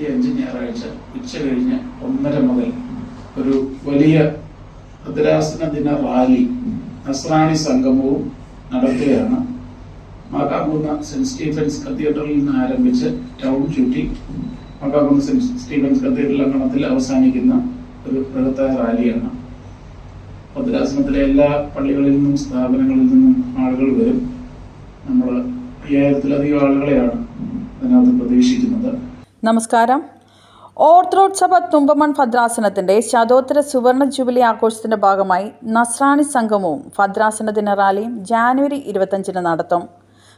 ഇരുപത്തി അഞ്ച് ഞായറാഴ്ച ഉച്ച കഴിഞ്ഞ് ഒന്നര മുതൽ ഒരു വലിയ ഭദ്രാസന ദിന റാലി നസ്രാണി സംഗമവും നടത്തുകയാണ് മാക്കാകുന്ന സെന്റ് സ്റ്റീഫൻസ് കത്തീഡ്രലിൽ നിന്ന് ആരംഭിച്ച് ടൗൺ ചുറ്റി മാക്കാകുന്ന സെന്റ് സ്റ്റീഫൻസ് കത്തീഡ്രൽ അങ്കണത്തിൽ അവസാനിക്കുന്ന ഒരു ബൃഹത്തായ റാലിയാണ്. ഭദ്രാസനത്തിലെ എല്ലാ പള്ളികളിൽ നിന്നും സ്ഥാപനങ്ങളിൽ നിന്നും ആളുകൾ വരും. നമ്മൾ അയ്യായിരത്തിലധികം ആളുകളെയാണ് അതിനകത്ത് പ്രതീക്ഷിക്കുന്നത്. നമസ്കാരം. ഓർത്തഡോക്സ് സഭ തുമ്പമൺ ഭദ്രാസനത്തിന്റെ ശതോത്തര സുവർണ ജൂബിലി ആഘോഷത്തിന്റെ ഭാഗമായി നസ്രാണി സംഗമവും ഭദ്രാസന ദിന റാലിയും ജാനുവരി ഇരുപത്തഞ്ചിന് നടത്തും.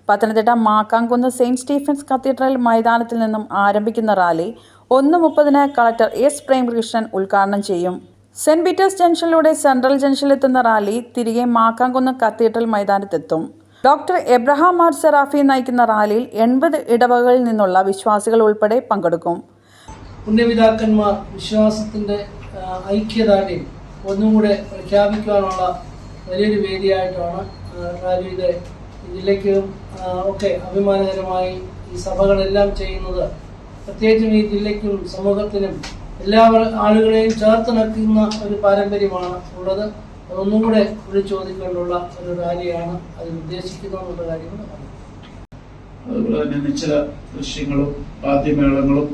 Pathanamthitta Makkamkunnu Saint Stephen's Cathedral മൈതാനത്തിൽ നിന്നും ആരംഭിക്കുന്ന റാലി ഒന്ന് മുപ്പതിന് കളക്ടർ എസ് പ്രേമകൃഷ്ണൻ ഉദ്ഘാടനം ചെയ്യും. സെന്റ് പീറ്റേഴ്സ് ജംഗ്ഷനിലൂടെ സെൻട്രൽ ജംഗ്ഷനിലെത്തുന്ന റാലി തിരികെ മാക്കാങ്കുന്ന് കത്തീഡ്രൽ മൈതാനത്തെത്തും. ഡോക്ടർ എബ്രഹാം ആർ സെറാഫി നയിക്കുന്ന റാലിയിൽ എൺപത് ഇടവകളിൽ നിന്നുള്ള വിശ്വാസികൾ ഉൾപ്പെടെ പങ്കെടുക്കും. പുണ്യപിതാക്കന്മാർ വിശ്വാസത്തിന്റെ ആ, ഐക്യദാർഢ്യം ഒന്നുകൂടെ പ്രഖ്യാപിക്കുവാനുള്ള വലിയൊരു വേദിയായിട്ടാണ് റാലിയുടെ ജില്ലയ്ക്കും ഒക്കെ അഭിമാനകരമായി ഈ സഭകളെല്ലാം ചെയ്യുന്നത്. പ്രത്യേകിച്ചും ഈ ജില്ലയ്ക്കും സമൂഹത്തിനും എല്ലാ ആളുകളെയും ചേർത്ത് നിൽക്കുന്ന ഒരു പാരമ്പര്യമാണ് ഉള്ളത്. അതൊന്നുകൂടെ വിളിച്ചോദിക്കൊണ്ടുള്ള ഒരു റാലിയാണ് അതിൽ ഉദ്ദേശിക്കുന്നത് എന്നുള്ള കാര്യം കൂടെ അതുപോലെ തന്നെ നിശ്ചല ദൃശ്യങ്ങളും വാദ്യമേളങ്ങളും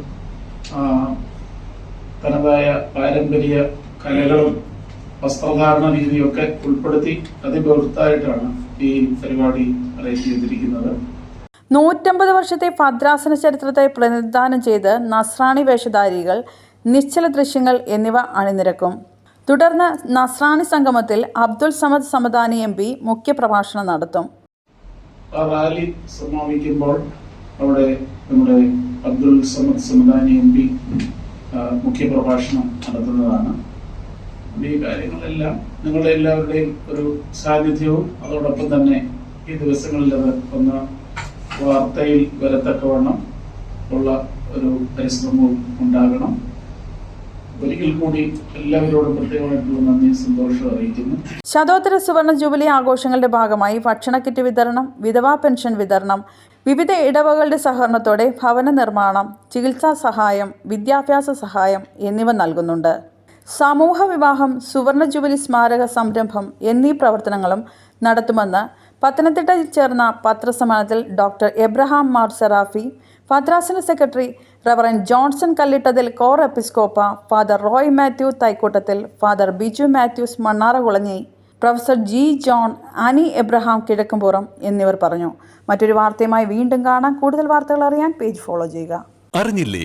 തനതായ പാരമ്പര്യ കലകളും വസ്ത്രധാരണ രീതിയൊക്കെ ഉൾപ്പെടുത്തി അതിബൃഹത്തായിട്ടാണ് ഈ പരിപാടി അറേഞ്ച് ചെയ്തിരിക്കുന്നത്. നൂറ്റമ്പത് വർഷത്തെ ഭദ്രാസന ചരിത്രത്തെ പ്രതിനിധാനം ചെയ്ത് നസ്രാണി വേഷധാരികൾ നിശ്ചല ദൃശ്യങ്ങൾ എന്നിവ അണിനിരക്കും. തുടർന്ന് നസ്രാണി സംഗമത്തിൽ അബ്ദുൽ സമദ് സമദാനി എം പി മുഖ്യപ്രഭാഷണം നടത്തും. റാലി സമാപിക്കുമ്പോൾ അവിടെ നമ്മുടെ അബ്ദുൽ സമദ് സമദാനി എം പി മുഖ്യപ്രഭാഷണം നടത്തുന്നതാണ്. ഈ കാര്യങ്ങളെല്ലാം നിങ്ങളുടെ എല്ലാവരുടെയും ഒരു സാന്നിധ്യവും അതോടൊപ്പം തന്നെ ഈ ദിവസങ്ങളിൽ അത് ഒന്ന് വാർത്തയിൽ വരത്തക്കവണ്ണം ഉള്ള ഒരു പരിശ്രമവും ഉണ്ടാകണം. എല്ലാവരോടും സന്തോഷം അറിയിക്കുന്നു. ശതോത്തര സുവർണ ജൂബിലി ആഘോഷങ്ങളുടെ ഭാഗമായി ഭക്ഷണ കിറ്റ് വിതരണം വിധവാ പെൻഷൻ വിതരണം വിവിധ ഇടവകളുടെ സഹകരണത്തോടെ ഭവന നിർമ്മാണം ചികിത്സാ സഹായം വിദ്യാഭ്യാസ സഹായം എന്നിവ നൽകുന്നുണ്ട്. സമൂഹ വിവാഹം സുവർണ ജൂബിലി സ്മാരക സംരംഭം എന്നീ പ്രവർത്തനങ്ങളും നടത്തുമെന്ന് പത്തനംതിട്ടയിൽ ചേർന്ന പത്രസമ്മേളനത്തിൽ ഡോക്ടർ എബ്രഹാം മാർ സെറാഫി ഭദ്രാസന secretary reverend Johnson കല്ലിട്ടതിൽ Cor Episcopa father Roy Mathew Thaikoottathil father Biju Mathews Mannarakulanji professor G John Ani Abraham Kizhakkumpuram എന്നിവർ പറഞ്ഞു. മറ്റൊരു വാർത്തയുമായി വീണ്ടും കാണാം. കൂടുതൽ വാർത്തകൾ അറിയാൻ പേജ് ഫോളോ ചെയ്യുക. അറിഞ്ഞില്ലേ?